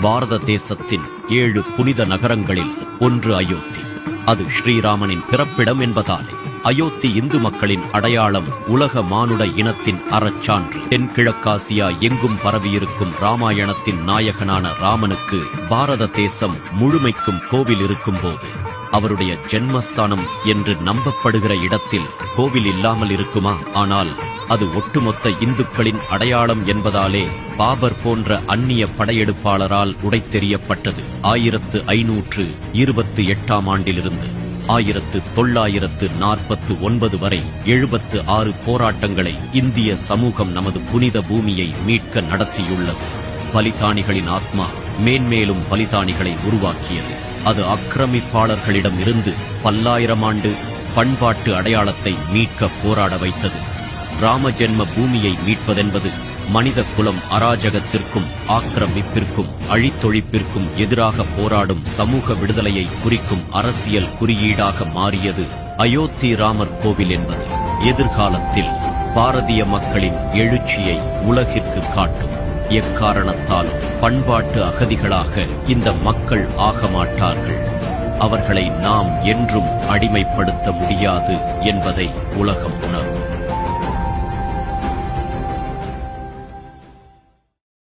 பாரத தேசத்தின் ஏழு புனித நகரங்களில் ஒன்று அயோத்தி. அது ஸ்ரீராமனின் பிறப்பிடம் என்பதாலே அயோத்தி இந்து மக்களின் அடையாளம் உலக மானுட இனத்தின் அறச்சான்று. தென்கிழக்காசியா எங்கும் பரவியிருக்கும் ராமாயணத்தின் நாயகனான ராமனுக்கு பாரத தேசம் முழுமைக்கும் கோவில் இருக்கும்போது அவருடைய ஜென்மஸ்தானம் என்று நம்பப்படுகிற இடத்தில் கோவில் இல்லாமல் இருக்குமா? ஆனால் அது ஒட்டுமொத்த இந்துக்களின் அடையாளம் என்பதாலே பாபர் போன்ற அந்நிய படையெடுப்பாளரால் உடைத்தெறியப்பட்டது. ஆயிரத்து ஐநூற்று இருபத்தி எட்டாம் ஆண்டிலிருந்து ஆயிரத்து தொள்ளாயிரத்து நாற்பத்து ஒன்பது வரை எழுபத்து ஆறு போராட்டங்களை இந்திய சமூகம் நமது புனித பூமியை மீட்க நடத்தியுள்ளது. பலிதானிகளின் ஆத்மா மேன்மேலும் பலிதானிகளை உருவாக்கியது. அது ஆக்கிரமிப்பாளர்களிடம் இருந்து பல்லாயிரம் ஆண்டு பண்பாட்டு அடையாளத்தை மீட்க போராட வைத்தது. ராம ஜென்ம பூமியை மீட்பதென்பது மனித குலம் அராஜகத்திற்கும் ஆக்கிரமிப்பிற்கும் அழித்தொழிப்பிற்கும் எதிராக போராடும் சமூக விடுதலையை குறிக்கும் அரசியல் குறியீடாக மாறியது அயோத்தி ராமர் கோவில் என்பது. எதிர்காலத்தில் பாரதிய மக்களின் எழுச்சியை உலகிற்கு காட்டும். எக்காரணத்தாலும் பண்பாட்டு அகதிகளாக இந்த மக்கள் ஆகமாட்டார்கள். அவர்களை நாம் என்றும் அடிமைப்படுத்த முடியாது என்பதை உலகம் உணரும்.